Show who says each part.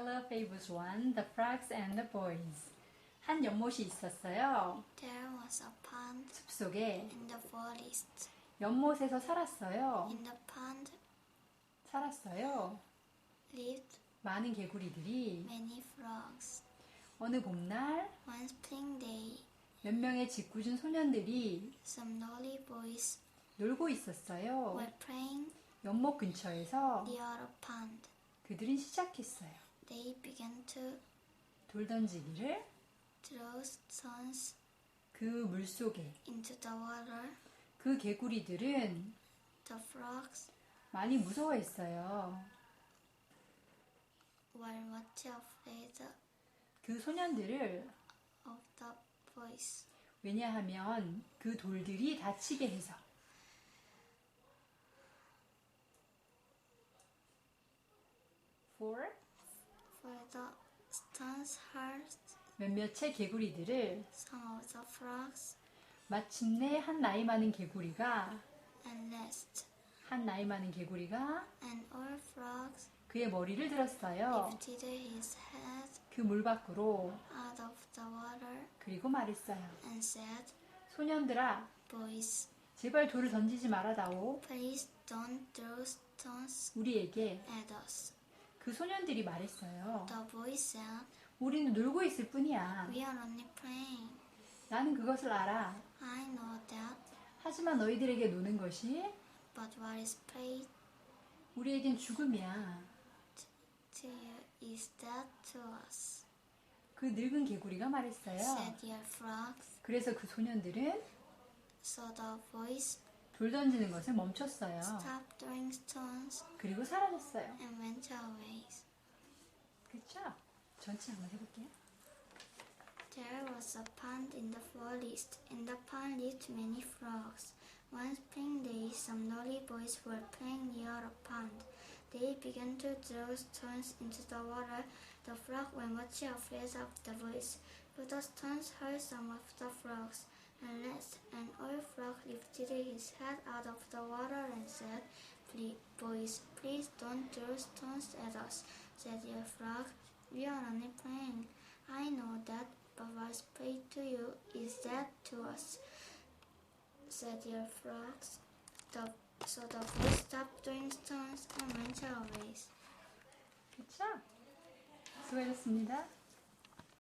Speaker 1: Hello Fables 1, The Frogs and the Boys. 한 연못이 있었어요.
Speaker 2: There was a pond
Speaker 1: 숲속에
Speaker 2: in the forest.
Speaker 1: 연못에서 살았어요.
Speaker 2: In the pond
Speaker 1: 살았어요.
Speaker 2: lived
Speaker 1: 많은 개구리들이
Speaker 2: many frogs.
Speaker 1: 어느 봄날
Speaker 2: One spring day,
Speaker 1: 몇 명의 짓궂은 소년들이
Speaker 2: some naughty boys
Speaker 1: 놀고 있었어요.
Speaker 2: were playing
Speaker 1: 연못 근처에서
Speaker 2: near a pond.
Speaker 1: 그들은 시작했어요.
Speaker 2: They began to
Speaker 1: 돌 던지기를
Speaker 2: throw stones
Speaker 1: 그 물속에
Speaker 2: into the water.
Speaker 1: 그 개구리들은
Speaker 2: The frogs
Speaker 1: 많이 무서워했어요.
Speaker 2: were much afraid
Speaker 1: 그 소년들을
Speaker 2: of the boys.
Speaker 1: 왜냐하면 그 돌들이 다치게 해서 for
Speaker 2: For the stones hurt
Speaker 1: 몇몇의 개구리들을
Speaker 2: some of the frogs
Speaker 1: 마침내 한 나이 많은 개구리가
Speaker 2: and lest,
Speaker 1: 한 나이 많은 개구리가
Speaker 2: and all frogs
Speaker 1: 그의 머리를 들었어요.
Speaker 2: lifted his head
Speaker 1: 그 물 밖으로
Speaker 2: out of the water
Speaker 1: 그리고 말했어요.
Speaker 2: and said,
Speaker 1: 소년들아,
Speaker 2: Boys,
Speaker 1: 제발 돌을 던지지 말아다오.
Speaker 2: please don't throw stones
Speaker 1: 우리에게
Speaker 2: at us.
Speaker 1: 그 소년들이 말했어요.
Speaker 2: The boy said,
Speaker 1: 우리는 놀고 있을 뿐이야.
Speaker 2: We are only playing.
Speaker 1: 나는 그것을 알아.
Speaker 2: I know that,
Speaker 1: 하지만 너희들에게 노는 것이
Speaker 2: but what is play
Speaker 1: 우리에겐 죽음이야.
Speaker 2: to you is death to us.
Speaker 1: 그 늙은 개구리가 말했어요.
Speaker 2: Said your frogs.
Speaker 1: 그래서 그 소년들은
Speaker 2: So the boys
Speaker 1: 돌 던지는 것을 멈췄어요.
Speaker 2: stopped throwing stones
Speaker 1: 그리고 사라졌어요.
Speaker 2: and went away.
Speaker 1: 그렇죠? 전체 한번 해볼게요.
Speaker 2: There was a pond in the forest. In the pond lived many frogs. One spring day, some naughty boys were playing near a pond. They began to throw stones into the water. The frog were much afraid of the boys, but the stones hurt some of the frogs. And last, an old frog lifted his head out of the water and said, "Please, Boys, please don't throw stones at us, said the frog. We are only playing. I know that, but what's played to you is dead to us, said the frogs. The, so the boys stopped throwing stones and went away.
Speaker 1: 그렇죠? 수고하셨습니다.